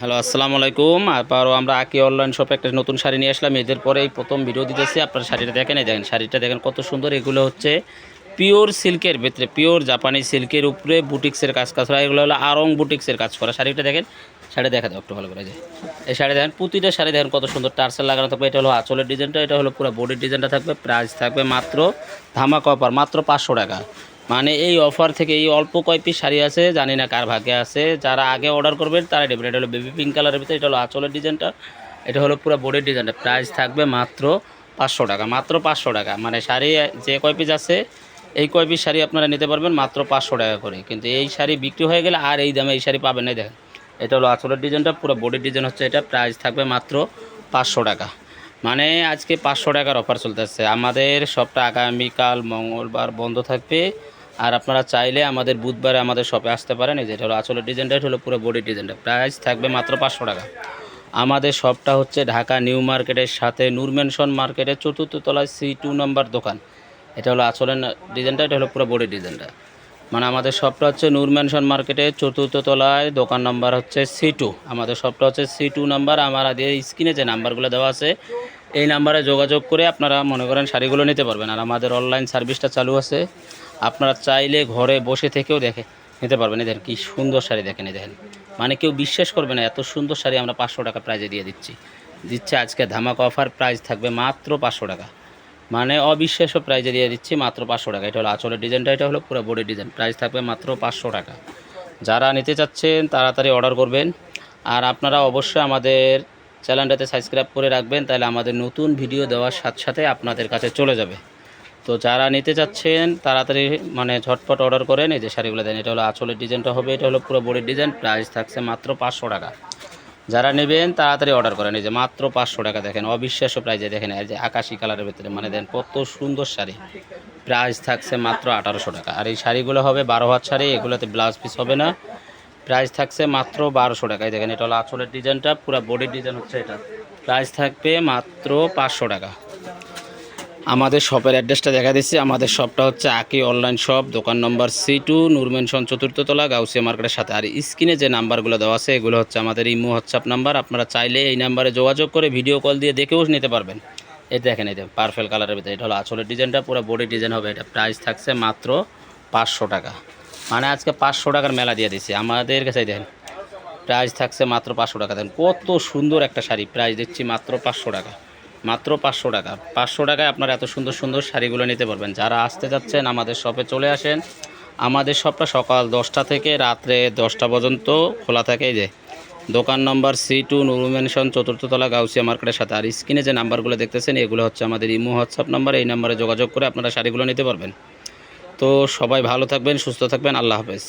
Hello, আসসালামু আলাইকুম। আবারও আমরা আকি অনলাইন শপে একটা নতুন শাড়ি নিয়ে আসলাম। এদের পরে এই প্রথম ভিডিও দিতেছি। আপনারা শাড়িটা দেখেন, এই দেখেন, শাড়িটা দেখেন কত সুন্দর। এগুলো হচ্ছে পিওর সিল্কের ভেতরে পিওর জাপানি সিল্কের উপরে বুটিক্সের কাজ কাজ করা এগুলো হলো আরং বুটিক্সের কাজ করা শাড়িটা দেখেন। শাড়ি দেখা দাও একটু ভালো করে যে। এই শাড়ি দেখেন, প্রতিটা শাড়ি দেখেন কত সুন্দর। টার্সেল লাগানো থাকবে, এটা হলো আঁচলের ডিজাইনটা এটা হলো পুরো বডির ডিজাইনটা থাকবে প্রাইস থাকবে মাত্র ধামাকা অফার মাত্র পাঁচশো টাকা। মানে এই অফার থেকে এই অল্প কয় পিস শাড়ি আছে, জানি না কার ভাগ্যে আছে। যারা আগে অর্ডার করবেন তারা নেবেন এটা হলো বেবি পিঙ্ক কালারের ভিতরে, এটা হলো আঁচলের ডিজাইনটা এটা হলো পুরো বডির ডিজাইনটা প্রাইস থাকবে মাত্র পাঁচশো টাকা, মাত্র পাঁচশো টাকা। মানে শাড়ি, যে কয় পিস আছে, এই কয় পিস শাড়ি আপনারা নিতে পারবেন মাত্র পাঁচশো টাকা করে। কিন্তু এই শাড়ি বিক্রি হয়ে গেলে আর এই দামে এই শাড়ি পাবেন না দেখেন। এটা হলো আঁচলের ডিজাইনটা পুরো বডির ডিজাইন হচ্ছে এটা। প্রাইস থাকবে মাত্র পাঁচশো টাকা। মানে আজকে পাঁচশো টাকার অফার চলতেছে। আমাদের সবটা আগামীকাল, মঙ্গলবার বন্ধ থাকবে। আর আপনারা চাইলে আমাদের বুধবারে আমাদের শপে আসতে পারেন। এই যে এটা হলো আঁচলের ডিজাইনটা হলো পুরো বডি ডিজাইনটা প্রাইস থাকবে মাত্র পাঁচশো টাকা। আমাদের শপটা হচ্ছে ঢাকা নিউ মার্কেটের সাথে নূর ম্যানশন মার্কেটের চতুর্থ তলায় সি টু নম্বর দোকান। এটা হলো আঁচলের ডিজাইনটা এটা হলো পুরো বডি ডিজাইনটা মানে আমাদের শপটা হচ্ছে নূর ম্যানশন মার্কেটের চতুর্থ তলায়, দোকান নাম্বার হচ্ছে সি টু আমাদের শপটা হচ্ছে সি টু নাম্বার আমার আগে স্ক্রিনে যে নাম্বারগুলো দেওয়া আছে, এই নাম্বারে যোগাযোগ করে আপনারা মনে করেন শাড়িগুলো নিতে পারবেন। আর আমাদের অনলাইন সার্ভিসটা চালু আছে। আপনারা চাইলে ঘরে বসে থেকেও দেখে নিতে পারবেন। এদের কী সুন্দর শাড়ি দেখেন দেখেন। মানে কেউ বিশ্বাস করবে না, এত সুন্দর শাড়ি আমরা পাঁচশো টাকা প্রাইজে দিয়ে দিচ্ছি। দিচ্ছে আজকে ধামাক অফার প্রাইস থাকবে মাত্র পাঁচশো টাকা। মানে অবিশ্বাস্য প্রাইজে দিয়ে দিচ্ছি মাত্র পাঁচশো টাকা। এটা হলো আঁচলের ডিজাইনটা এটা হলো পুরো বডি ডিজাইন প্রাইস থাকবে মাত্র পাঁচশো টাকা। যারা নিতে চাচ্ছেন, তাড়াতাড়ি অর্ডার করবেন। আর আপনারা অবশ্যই আমাদের চ্যানেলটাতে সাবস্ক্রাইব করে রাখবেন, তাহলে আমাদের নতুন ভিডিও দেওয়ার সাথে সাথে আপনাদের কাছে চলে যাবে। তো যারা নিতে চাচ্ছেন, তাড়াতাড়ি মানে ঝটপট অর্ডার করেন এই যে শাড়িগুলো দেন। এটা হলো আঁচলের ডিজাইনটা হবে, এটা হলো পুরো বডির ডিজাইন প্রাইস থাকছে মাত্র পাঁচশো টাকা। যারা নেবেন, তাড়াতাড়ি অর্ডার করেন এই যে মাত্র পাঁচশো টাকা দেখেন, অবিশ্বাস্য প্রাইজে দেখেন, এই যে আকাশি কালারের ভিতরে মানে দেন কত সুন্দর শাড়ি। প্রাইস থাকছে মাত্র আঠারোশো টাকা। আর এই শাড়িগুলো হবে বারো হাত শাড়ি, এগুলোতে ব্লাউজ পিস হবে না। প্রাইস থাকছে মাত্র বারোশো টাকায় দেখেন, এটা হলো আঁচলের ডিজাইনটা পুরো বডির ডিজাইন হচ্ছে এটা। প্রাইস থাকবে মাত্র পাঁচশো টাকা। আমাদের শপের অ্যাড্রেসটা দেখা দিচ্ছি। আমাদের শপটা হচ্ছে আকি অনলাইন শপ, দোকান নম্বর সি টু নুরমেনশন চতুর্থতলা গাউসিয়া মার্কেটের সাথে। আর স্ক্রিনে যে নাম্বারগুলো দেওয়া আছে, এগুলো হচ্ছে আমাদের ইমো, হোয়াটসঅ্যাপ নাম্বার। আপনারা চাইলে এই নাম্বারে যোগাযোগ করে ভিডিও কল দিয়ে দেখেও নিতে পারবেন। এই দেখেন, এই পারফেল কালারের ভিতরে, এটা হলো আঁচলের ডিজাইনটা, পুরো বডি ডিজাইন হবে। এটা প্রাইস থাকছে মাত্র পাঁচশো টাকা। মানে আজকে পাঁচশো টাকার মেলা দিয়ে দিচ্ছি আমাদের কাছে দেখেন প্রাইস থাকছে মাত্র পাঁচশো টাকা। দেন কত সুন্দর একটা শাড়ি প্রাইস দিচ্ছি মাত্র পাঁচশো টাকা। মাত্র পাঁচশো টাকা। পাঁচশো টাকায় আপনারা এত সুন্দর সুন্দর শাড়িগুলো নিতে পারবেন। যারা আসতে যাচ্ছেন আমাদের শপে চলে আসেন, আমাদের শপটা সকাল দশটা থেকে রাত্রে দশটা পর্যন্ত খোলা থাকে। যে, দোকান নম্বর সি টু নুরুমেনশন চতুর্থতলা গাউসিয়া মার্কেটের সাথে। আর স্ক্রিনে যে নাম্বারগুলো দেখতেছেন, এগুলো হচ্ছে আমাদের ইমো, হোয়াটসঅ্যাপ নাম্বার এই নাম্বারে যোগাযোগ করে আপনারা শাড়িগুলো নিতে পারবেন। তো সবাই ভালো থাকবেন, সুস্থ থাকবেন, আল্লাহ হাফেজ।